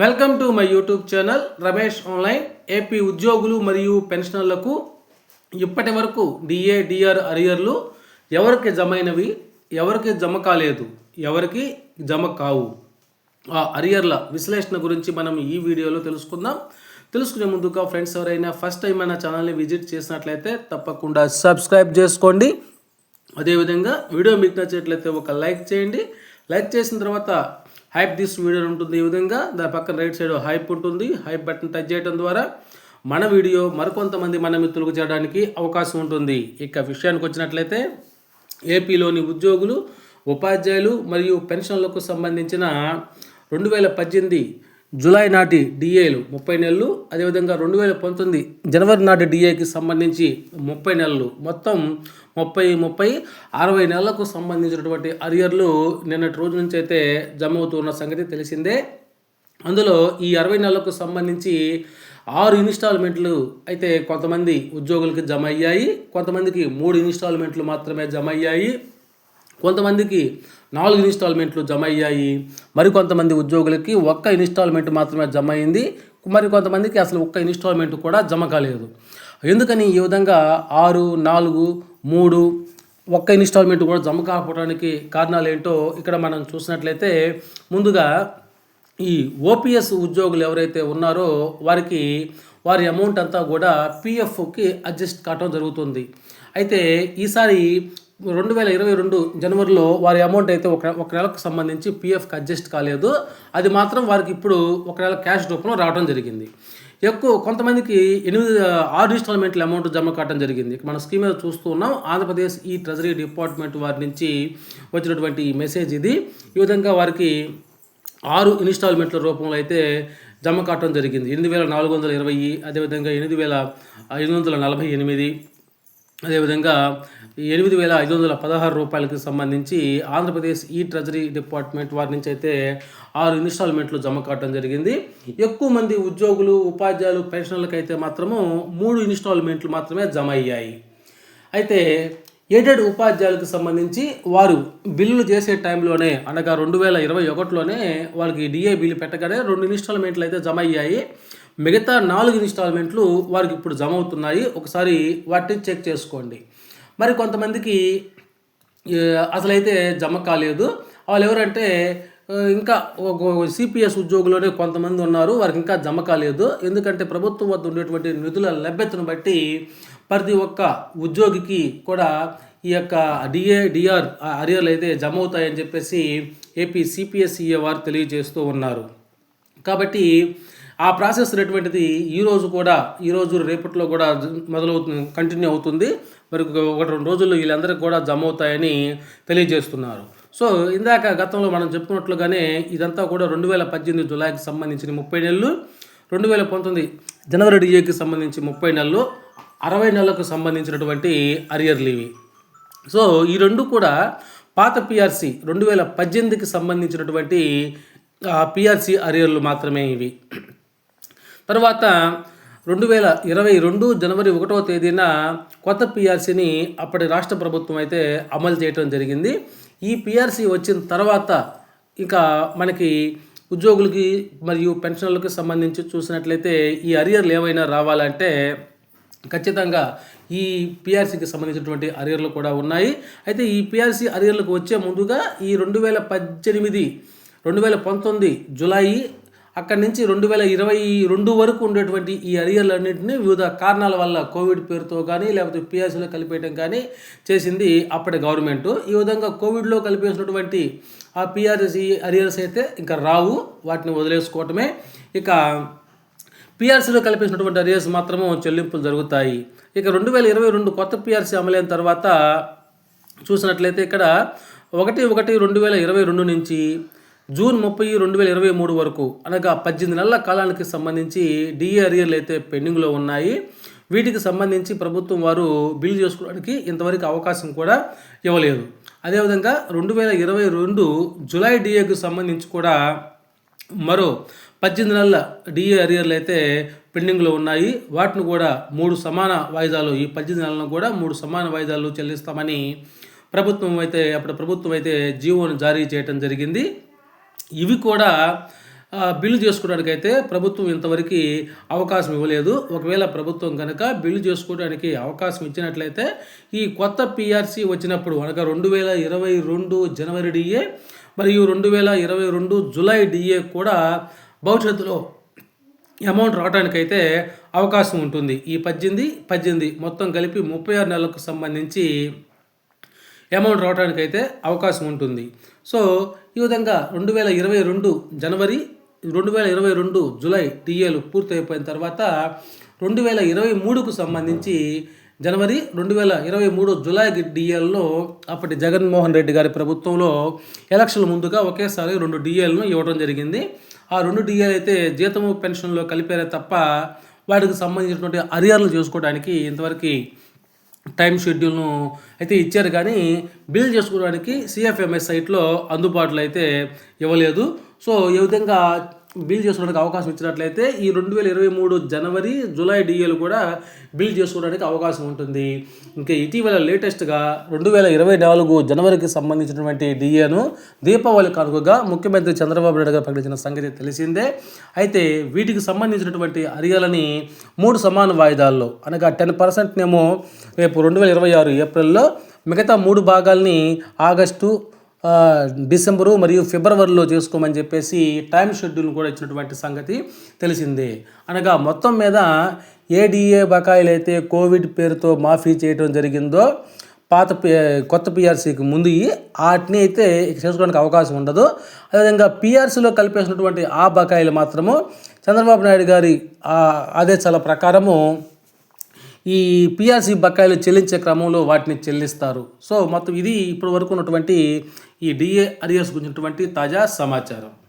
Welcome to my YouTube channel Ramesh online AP ఉద్యోగులు మరియు పెన్షనర్లకు ఇప్పటి వరకు డిఏ డిఆర్ అరియర్లు ఎవరికి జమైనవి ఎవరికి జమ కాలేదు ఎవరికి జమ కావు. ఆ అరియర్ల విశ్లేషణ గురించి మనం ఈ వీడియోలో తెలుసుకుందాం. తెలుసుకునే ముందుగా ఫ్రెండ్స్ ఎవరైనా ఫస్ట్ టైం మన ఛానల్ని విజిట్ చేసినట్లయితే తప్పకుండా సబ్స్క్రైబ్ చేసుకోండి. అదేవిధంగా వీడియో మీకు నచ్చినట్లయితే ఒక లైక్ చేయండి. లైక్ చేసిన తర్వాత హైప్ దిస్ వీడియో ఉంటుంది ఈ విధంగా. దాని పక్కన రైట్ సైడ్ హైప్ ఉంటుంది. హైప్ బటన్ టచ్ చేయడం ద్వారా మన వీడియో మరికొంతమంది మన మిత్రులకు చేయడానికి అవకాశం ఉంటుంది. ఇక విషయానికి వచ్చినట్లయితే ఏపీలోని ఉద్యోగులు ఉపాధ్యాయులు మరియు పెన్షన్లకు సంబంధించిన రెండు వేల పద్దెనిమిది జూలై నాటి డిఏలు ముప్పై నెలలు అదేవిధంగా రెండు వేల పంతొమ్మిది జనవరి నాటి డిఏకి సంబంధించి ముప్పై నెలలు. మొత్తం ముప్పై ముప్పై అరవై నెలలకు సంబంధించినటువంటి అరియర్లు నిన్నటి రోజు నుంచి అయితే జమ అవుతున్న సంగతి తెలిసిందే. అందులో ఈ అరవై నెలలకు సంబంధించి ఆరు ఇన్స్టాల్మెంట్లు అయితే కొంతమంది ఉద్యోగులకి జమ అయ్యాయి. కొంతమందికి మూడు ఇన్స్టాల్మెంట్లు మాత్రమే జమ అయ్యాయి. కొంతమందికి నాలుగు ఇన్స్టాల్మెంట్లు జమ అయ్యాయి మరి కొంతమంది ఉద్యోగులకి ఒక్క ఇన్స్టాల్మెంట్ మాత్రమే జమ అయింది మరి కొంతమందికి అసలు ఒక్క ఇన్స్టాల్మెంట్ కూడా జమ కాలేదు. ఎందుకని ఈ విధంగా ఆరు నాలుగు మూడు ఒక్క ఇన్స్టాల్మెంట్ కూడా జమ కాకపోవడానికి కారణాలు ఏంటో ఇక్కడ మనం చూసినట్లయితే ముందుగా ఈ ఓపీఎస్ ఉద్యోగులు ఎవరైతే ఉన్నారో వారికి వారి అమౌంట్ అంతా కూడా పిఎఫ్కి అడ్జస్ట్ కావడం జరుగుతుంది. అయితే ఈసారి రెండు వేల ఇరవై రెండు జనవరిలో వారి అమౌంట్ అయితే ఒక ఒక నెలకు సంబంధించి పిఎఫ్కి అడ్జస్ట్ కాలేదు. అది మాత్రం వారికి ఇప్పుడు ఒక నెల క్యాష్ రూపంలో రావడం జరిగింది. ఎక్కువ కొంతమందికి ఎనిమిది ఆరు ఇన్స్టాల్మెంట్ల అమౌంట్ జమ కావడం జరిగింది. మన స్కీమ్ మీద చూస్తూ ఉన్నాం. ఆంధ్రప్రదేశ్ ఈ ట్రెజరీ డిపార్ట్మెంట్ వారి నుంచి వచ్చినటువంటి ఈ మెసేజ్ ఇది. ఈ విధంగా వారికి ఆరు ఇన్స్టాల్మెంట్ల రూపంలో అయితే జమ కావటం జరిగింది. ఎనిమిది వేల నాలుగు వందల ఇరవై అదేవిధంగా ఎనిమిది వేల ఎనిమిది వందల నలభై ఎనిమిది అదేవిధంగా ఎనిమిది వేల ఐదు వందల పదహారు రూపాయలకి సంబంధించి ఆంధ్రప్రదేశ్ ఈ ట్రెజరీ డిపార్ట్మెంట్ వారి నుంచి అయితే ఆరు ఇన్స్టాల్మెంట్లు జమ కావడం జరిగింది. ఎక్కువ మంది ఉద్యోగులు ఉపాధ్యాయులు పెన్షన్లకు అయితే మాత్రము మూడు ఇన్స్టాల్మెంట్లు మాత్రమే జమ అయ్యాయి. అయితే ఎయిడెడ్ ఉపాధ్యాయులకు సంబంధించి వారు బిల్లులు చేసే టైంలోనే అనగా రెండు వేల ఇరవై ఒకటిలోనే వాళ్ళకి డిఏ బిల్లు పెట్టగానే రెండు ఇన్స్టాల్మెంట్లు అయితే జమ అయ్యాయి. మిగతా నాలుగు ఇన్స్టాల్మెంట్లు వారికి ఇప్పుడు జమ అవుతున్నాయి. ఒకసారి వాటిని చెక్ చేసుకోండి. మరి కొంతమందికి అసలైతే జమ కాలేదు. వాళ్ళు ఎవరంటే ఇంకా ఇంకా సిపిఎస్ ఉద్యోగులోనే కొంతమంది ఉన్నారు వారికి ఇంకా జమ కాలేదు. ఎందుకంటే ప్రభుత్వం వద్ద ఉండేటువంటి నిధుల లభ్యతను బట్టి ప్రతి ఒక్క ఉద్యోగికి కూడా ఈ యొక్క డిఏ డిఆర్ అరియర్లు అయితే జమ అవుతాయని చెప్పేసి ఏపీ సిపిఎస్ఈఏ వారు తెలియజేస్తూ ఉన్నారు. కాబట్టి ఆ ప్రాసెస్ అనేటువంటిది ఈరోజు కూడా ఈరోజు రేపట్లో కూడా మొదలవుతుంది కంటిన్యూ అవుతుంది. మరి ఒక- ఒకటి రెండు రోజుల్లో వీళ్ళందరికీ కూడా జమ అవుతాయని తెలియజేస్తున్నారు. సో ఇందాక గతంలో మనం చెప్పుకున్నట్లుగానే ఇదంతా కూడా రెండు వేల పద్దెనిమిది జులైకి సంబంధించిన ముప్పై నెలలు రెండు వేల పంతొమ్మిది జనవరి డిఏకి సంబంధించి ముప్పై నెలలు అరవై నెలలకు సంబంధించినటువంటి అరియర్లు ఇవి సో ఈ రెండు కూడా పాత పిఆర్సి రెండు వేల పద్దెనిమిదికి సంబంధించినటువంటి పిఆర్సి అరియర్లు మాత్రమే ఇవి. తర్వాత రెండు వేల ఇరవై రెండు జనవరి ఒకటవ తేదీన కొత్త పిఆర్సీని అప్పటి రాష్ట్ర ప్రభుత్వం అయితే అమలు చేయడం జరిగింది. ఈ పిఆర్సీ వచ్చిన తర్వాత ఇంకా మనకి ఉద్యోగులకి మరియు పెన్షన్లకు సంబంధించి చూసినట్లయితే ఈ అరియర్లు ఏవైనా రావాలంటే ఖచ్చితంగా ఈ పిఆర్సీకి సంబంధించినటువంటి అరియర్లు కూడా ఉన్నాయి. అయితే ఈ పిఆర్సీ అరియర్లకు వచ్చే ముందుగా ఈ రెండు వేల పద్దెనిమిది రెండు వేల పంతొమ్మిది జులై అక్కడి నుంచి రెండు వేల ఇరవై రెండు వరకు ఉండేటువంటి ఈ అరియర్లన్నింటినీ వివిధ కారణాల వల్ల కోవిడ్ పేరుతో కానీ లేకపోతే పిఆర్సీలో కలిపేయడం కానీ చేసింది అప్పటి గవర్నమెంట్. ఈ విధంగా కోవిడ్లో కలిపేసినటువంటి ఆ పిఆర్సీ అరియర్స్ అయితే ఇంకా రావు. వాటిని వదిలేసుకోవటమే. ఇక పిఆర్సీలో కల్పించినటువంటి అరియర్స్ మాత్రము చెల్లింపులు జరుగుతాయి. ఇక రెండు వేల ఇరవై రెండు కొత్త పిఆర్సీ అమలైన తర్వాత చూసినట్లయితే ఇక్కడ ఒకటి ఒకటి రెండు వేల ఇరవై రెండు నుంచి జూన్ ముప్పై రెండు వేల ఇరవై మూడు వరకు అనగా పద్దెనిమిది నెలల కాలానికి సంబంధించి డిఏ అరియర్లు అయితే పెండింగ్లో ఉన్నాయి. వీటికి సంబంధించి ప్రభుత్వం వారు బిల్ చేసుకోవడానికి ఇంతవరకు అవకాశం కూడా ఇవ్వలేదు. అదేవిధంగా రెండు వేల ఇరవై రెండు జులై డిఏకి సంబంధించి కూడా మరో పద్దెనిమిది నెలల డిఏ అరియర్లు అయితే పెండింగ్లో ఉన్నాయి. వాటిని కూడా మూడు సమాన వాయిదాలు ఈ పద్దెనిమిది నెలలను కూడా మూడు సమాన వాయిదాలు చెల్లిస్తామని ప్రభుత్వం అయితే అప్పుడు ప్రభుత్వం అయితే జీవోను జారీ చేయటం జరిగింది. ఇవి కూడా బిల్లు చేసుకోవడానికి అయితే ప్రభుత్వం ఇంతవరకు అవకాశం ఇవ్వలేదు. ఒకవేళ ప్రభుత్వం కనుక బిల్లు చేసుకోవడానికి అవకాశం ఇచ్చినట్లయితే ఈ కొత్త పిఆర్సి వచ్చినప్పుడు అనగా రెండు వేల ఇరవై రెండు జనవరి డిఏ మరియు రెండు వేల ఇరవై రెండు జులై డిఏ కూడా భవిష్యత్తులో అమౌంట్ రావడానికైతే అవకాశం ఉంటుంది. ఈ పద్దెనిమిది పద్దెనిమిది మొత్తం కలిపి ముప్పై ఆరు నెలలకు సంబంధించి అమౌంట్ రావడానికి అయితే అవకాశం ఉంటుంది. సో ఈ విధంగా రెండు వేల ఇరవై రెండు జనవరి రెండు వేల ఇరవై రెండు జూలై టీఏలు పూర్తయిపోయిన తర్వాత రెండు వేల ఇరవై మూడుకు సంబంధించి జనవరి రెండు వేల ఇరవై మూడు జులై డిఏల్లో అప్పటి జగన్మోహన్ రెడ్డి గారి ప్రభుత్వంలో ఎలక్షన్ల ముందుగా ఒకేసారి రెండు డిఏలను ఇవ్వడం జరిగింది. ఆ రెండు డిఏలు అయితే జీతము పెన్షన్లో కలిపారే తప్ప వాటికి సంబంధించినటువంటి అరియర్లు చేసుకోవడానికి ఇంతవరకు టైం షెడ్యూల్ను అయితే ఇచ్చారు కానీ బిల్ చేసుకోవడానికి సిఎఫ్ఎంఎస్ సైట్లో అందుబాటులో అయితే ఇవ్వలేదు. సో ఈ విధంగా బిల్ చేసుకోవడానికి అవకాశం ఇచ్చినట్లయితే ఈ రెండు వేల ఇరవై మూడు జనవరి జూలై డిఏలు కూడా బిల్ చేసుకోవడానికి అవకాశం ఉంటుంది. ఇంకా ఇటీవల లేటెస్ట్గా రెండు వేల ఇరవై నాలుగు జనవరికి సంబంధించినటువంటి డిఏను దీపావళి కానుకగా ముఖ్యమంత్రి చంద్రబాబు నాయుడు గారు ప్రకటించిన సంగతి తెలిసిందే. అయితే వీటికి సంబంధించినటువంటి అరియాలని మూడు సమాన వాయిదాల్లో అనగా టెన్ పర్సెంట్నేమో రేపు రెండు వేల ఇరవై ఆరు ఏప్రిల్లో మిగతా మూడు భాగాల్ని ఆగస్టు డిసెంబరు మరియు ఫిబ్రవరిలో చేసుకోమని చెప్పేసి టైం షెడ్యూల్ కూడా ఇచ్చినటువంటి సంగతి తెలిసిందే. అనగా మొత్తం మీద ఏడీఏ బకాయిలు అయితే కోవిడ్ పేరుతో మాఫీ చేయడం జరిగిందో పాత పి కొత్త పిఆర్సీకి ముందు వాటిని అయితే చేసుకోవడానికి అవకాశం ఉండదు. అదేవిధంగా పిఆర్సీలో కలిపేసినటువంటి ఆ బకాయిలు మాత్రము చంద్రబాబు నాయుడు గారి ఆదేశాల ప్రకారము ఈ పిఆర్సీ బకాయిలు చెల్లించే క్రమంలో వాటిని చెల్లిస్తారు. సో మొత్తం ఇది ఇప్పటి వరకు ఉన్నటువంటి ఈ డిఏ అరియర్స్ గురించినటువంటి తాజా సమాచారం.